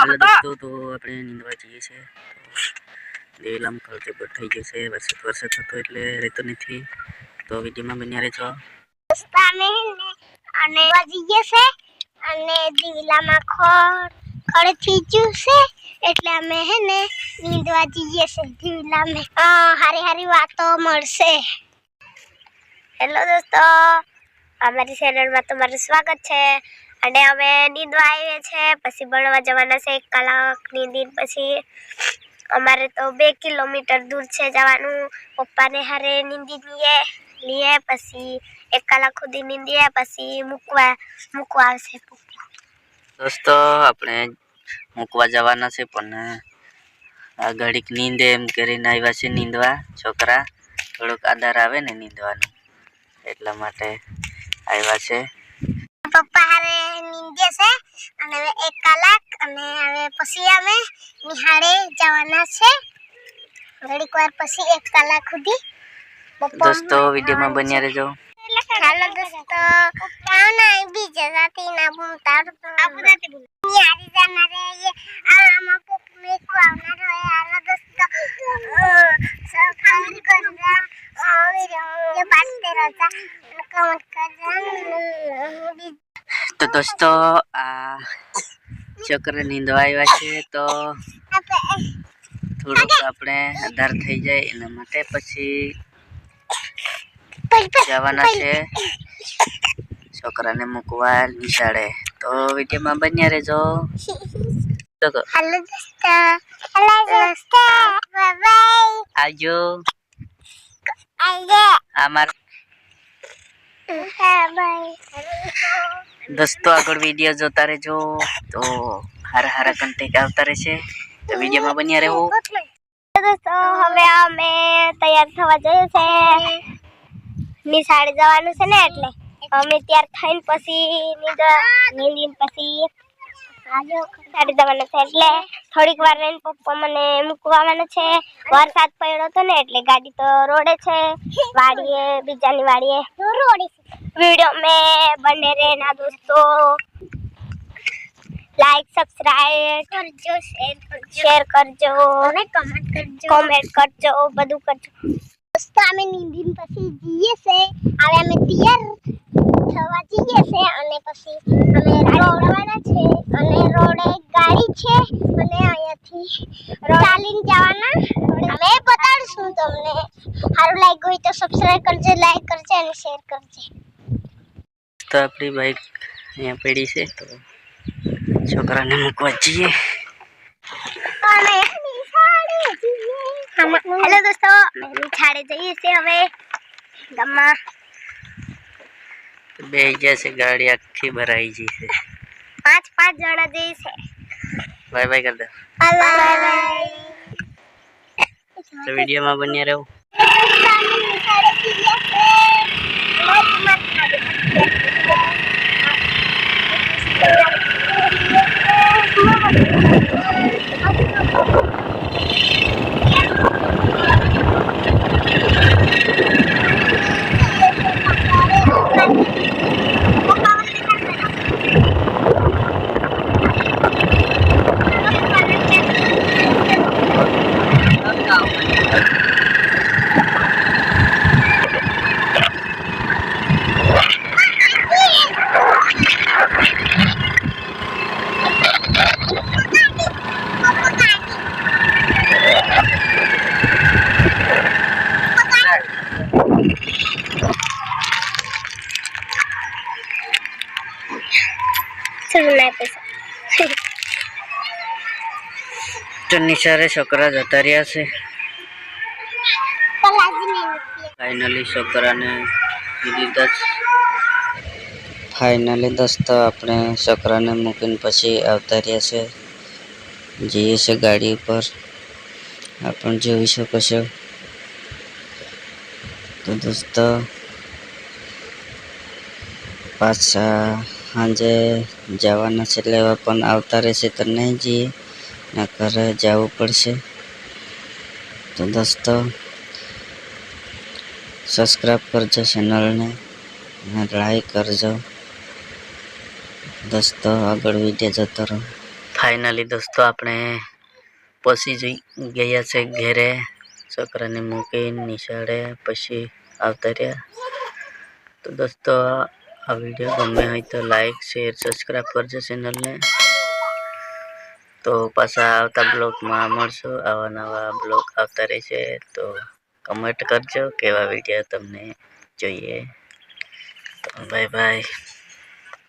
હાલો દોસ્તો તો આપણે નીંદવા જઈએ છીએ. દેલામ ખર્ચે પર થઈ જશે વરસાદ વરસાદ થતો એટલે રહેતો નથી. તો વિડીયોમાં બન્યા રહેજો. અને જઈએ છે અને દિવલામાં ખડ ખડ થઈ ગયું છે એટલે અમે હે ને નીંદવા જઈએ છે દિવલામાં. હારી હારી વાતો મળશે. હેલો દોસ્તો અમારી ચેનલમાં તમારું સ્વાગત છે. અને અમે નીંદવા આવીએ છે. પછી ભણવા જવાના છે એક કલાક નીંદીન પછી. અમારે તો બે કિલોમીટર દૂર છે જવાનું. પપ્પાને હારે નીંદી દઈએ લીએ પછી એક કલાક સુધી નીંદીએ પછી મૂકવા મૂકવા આવશે દોસ્તો આપણે મૂકવા જવાના છે પણ આ ઘડીક નીંદે એમ કરીને આવ્યા છે નીંદવા. છોકરા થોડુંક આધાર આવે ને નીંદવાનું. એટલા માટે આવ્યા છે. પપ્પા હારે નીંદે છે અને હવે એક કલાક અને હવે પછી અમે નિહાળે જવાના છે. ઘડીક વાર પછી એક કલાક સુધી દોસ્તો વિડીયોમાં બન્યા રહેજો. હાલો દોસ્તો કામ ના બીજા સાથે ના ભૂમતા નિહારી જનારે આમાં પોપ મેકો આવનાર હોય. હાલો દોસ્તો. સફાઈ કરજા હવે પાસ તેરા કમેન્ટ કરજા. તો દોસ્તો આ છોકરા નીંદવા આવ્યા છે તો થોડુંક આપણે આધાર થઈ જાય એના માટે પછી જવાના છે. છોકરાને મૂકવા નિશાળે. તો વિડીયોમાં બન્યા રહેજો. આવજો. અમાર દોસ્તો આગળ વીડિયો જોતા રહેજો. તો હારા હારા કન્ટેન્ટ આવતા રહેશે. તો વિડીયોમાં બન્યા રહેવું દોસ્તો હવે અમે તૈયાર થવા જઈએ છે. નિશાળે જવાનું છે ને એટલે. અમે તૈયાર થઈને પછી નીંદીને પછી સાડી જવાનું છે એટલે થોડીક વાર રહીને પપ્પા મને મૂકવાના છે. વરસાદ પડ્યો હતો ને એટલે ગાડી તો રોડે છે. વાડીએ, બીજાની વાડીએ. વીડિયો મેં બને રહેના દોસ્તો લાઈક સબસ્ક્રાઇબ કરજો શેર કરજો શેર કરજો અને કમેન્ટ કરજો કમેન્ટ કરજો બધું કરજો દોસ્તો અમે નીંદીન પછી જઈએ છે હવે અમે તૈયાર થવા જઈએ છે અને પછી અમે રોડવાના છે અને રોડે એક ગાડી છે અને અહીંયાથી ચાલીને જવાના અમે બતાડીશું તમને સારું લાગ્યું હોય તો સબસ્ક્રાઇબ કરજો લાઈક કરજો અને શેર કરજો તો આપણી બાઈક અહીંયા પડી છે તો છોકરાને મૂકવા જઈએ. જઈએ હેલો દોસ્તો નિશાળે જઈએ છીએ હવે ગામમાં. બે જશે ગાડી આખી ભરાઈ ગઈ છે. પાંચ પાંચ જણા જઈએ છે બાય બાય કર દે બાય. તો વિડીયોમાં બન્યા રહેવું તો નિશાળે છોકરા જતા રહ્યા છે ફાઇનલી છોકરાને દીધા ફાઇનલી દોસ્તો આપણે છોકરાને મૂકીને પછી આવતા રહ્યા છે જઈએ છે ગાડી ઉપર આપણે જોઈ શકો છો તો દોસ્તો પાછા સાંજે જવાના છે એટલે પણ આવતા રહેશે તો નહીં જઈએ ના ઘરે જવું પડશે. તો દોસ્તો સબસ્ક્રાઈબ કરજો ચેનલને અને લાઈક કરજો. દોસ્તો, આગળ વીડિયો જતો રહો. ફાઇનલી દોસ્તો, આપણે પહોંચી જઈ ગયા છે ઘેરે. છોકરાને મૂકીને નિશાળે પછી આવતા રહ્યા. તો દોસ્તો, આ વીડિયો ગમે હોય તો લાઈક શેર સબસ્ક્રાઈબ કરજો ચેનલને તો પાછા આવતા બ્લોગમાં મળશું. આવા નવા બ્લોગ આવતા રહેશે. તો કમેન્ટ કરજો કેવા વીડિયો તમને જોઈએ. તો બાય બાય